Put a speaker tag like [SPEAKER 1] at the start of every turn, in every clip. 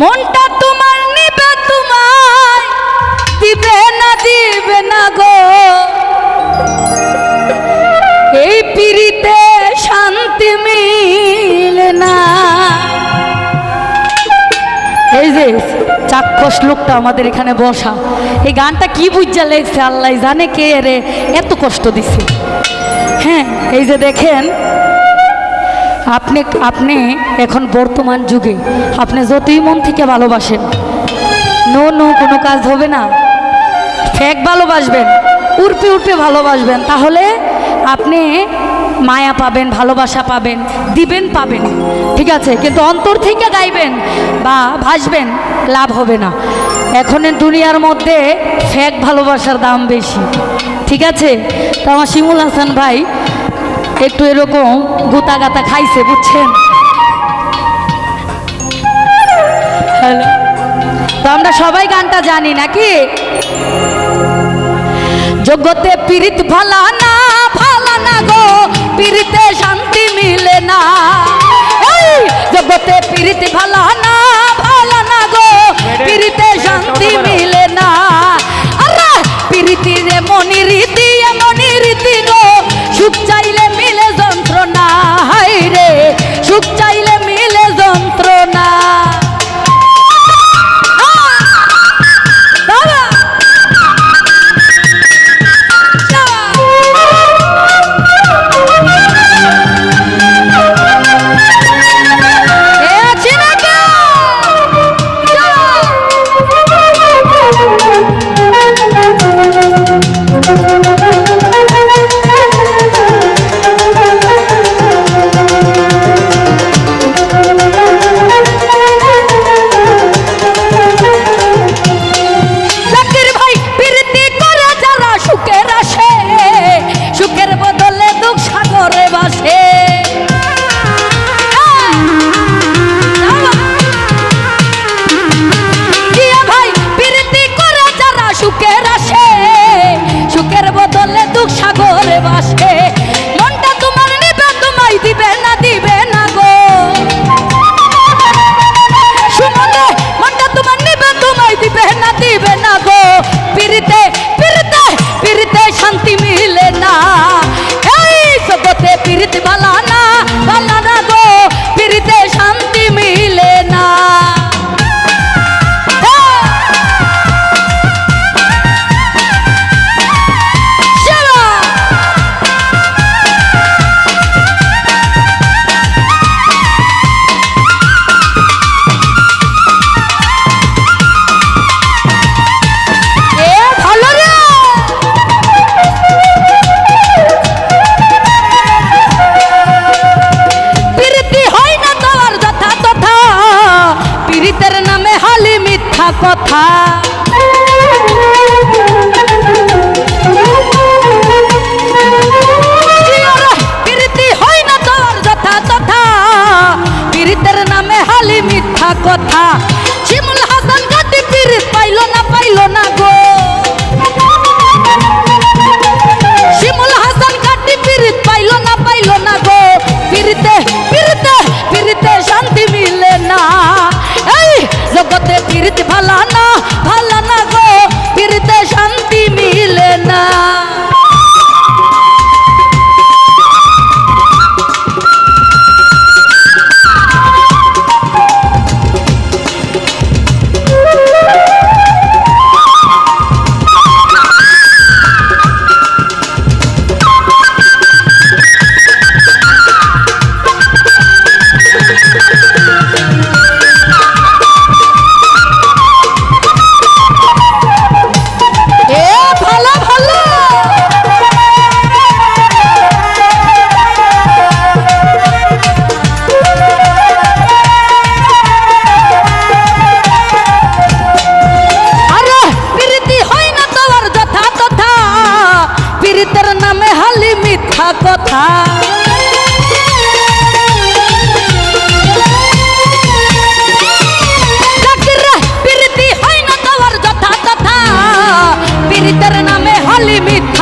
[SPEAKER 1] মনটা তোমার নিবে তোমার দিবে না দিবে না গো। এই পিড়িতে শান্তি মিলে না। এই যে, চাক্ষুষ লোকটা আমাদের এখানে বসা, এই গানটা কি বুঝা লেগছে? আল্লাহ জানে কে রে, এত কষ্ট দিছে। হ্যাঁ এই যে দেখেন আপনি আপনি এখন বর্তমান যুগে, আপনি যতই মন থেকে ভালোবাসেন, নো নো, কোনো কাজ হবে না। ফেক ভালোবাসবেন উর্পে উর্পে ভালোবাসবেন, তাহলে আপনি মায়া পাবেন, ভালোবাসা পাবেন, দিবেন, পাবেন, ঠিক আছে? কিন্তু অন্তর থেকে গাইবেন বা ভাসবেন, লাভ হবে না। এখনের দুনিয়ার মধ্যে ফেক ভালোবাসার দাম বেশি, ঠিক আছে? তো আমার শিমুল হাসান ভাই একটু এরকম গোতা গাতা খাইছে বুঝছেন? তো আমরা সবাই গানটা জানি নাকি? জগতে পীড়িত ভালা না ভালা না গো পীড়িতে শান্তি মিলে না। জগতে পীড়িত ভালা না ভালা না গো পীড়িতে শান্তি মিলে না। আরে পীড়িতি রে মনি মিথ্যা কথা। শিমুল হাসান গাটি পীড়িত পাইল না পাইল না গো। শিমুল হাসান কাটি পিরিত পাইল না পাইল না গো। পিরিতে পিরিতে পিরিতে শান্তি মিলে না। এই জগতে পিরিত ভালা না ভালা না গো। পিরিতে শান্তি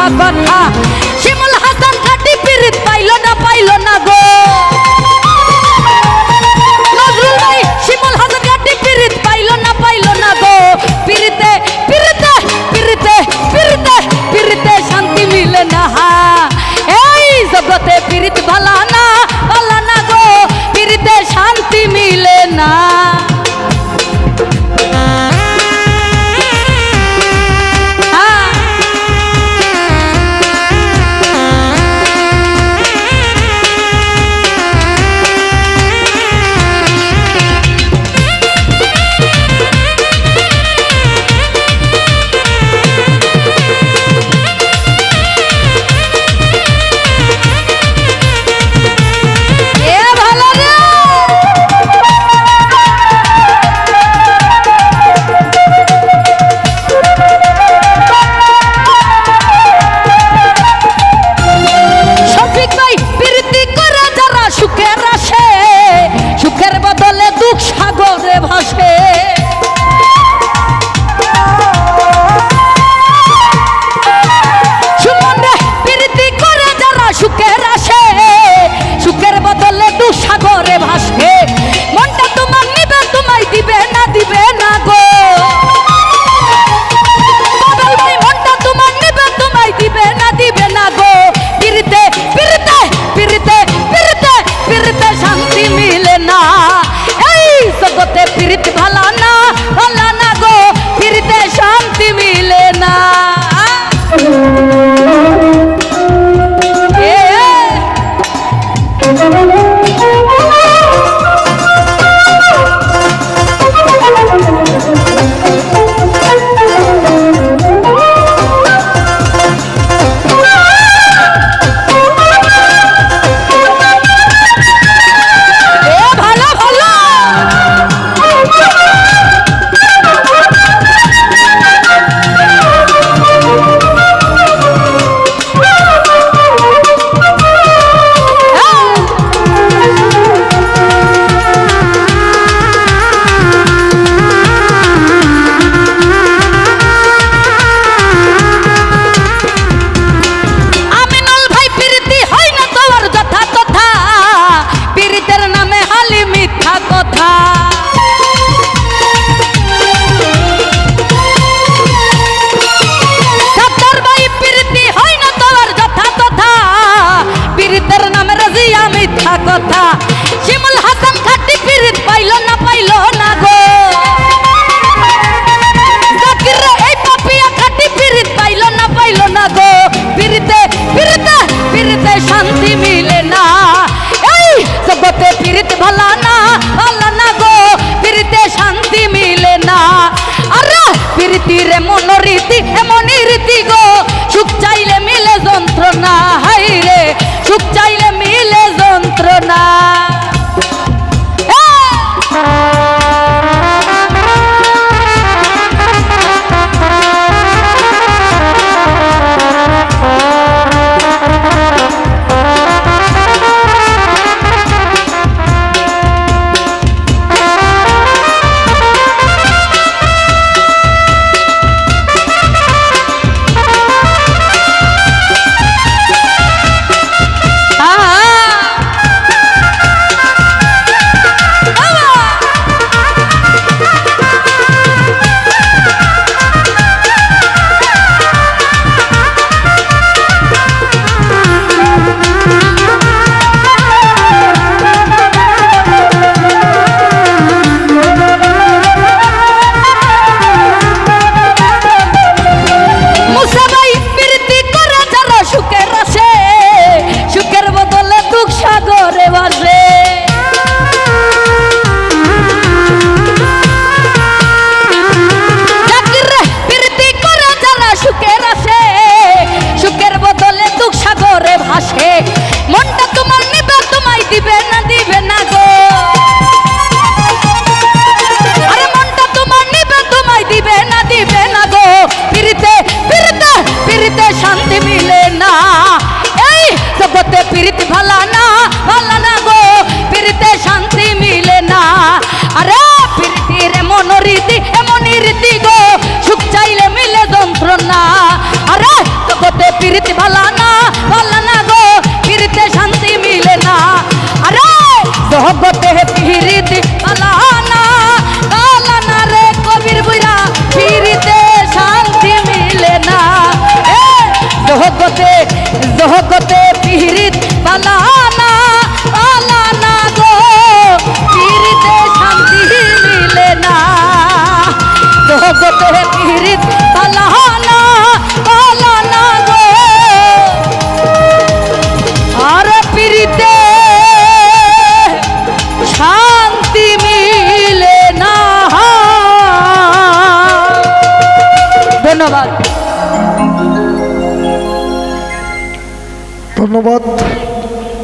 [SPEAKER 1] হালি মিথ্যা কথা করে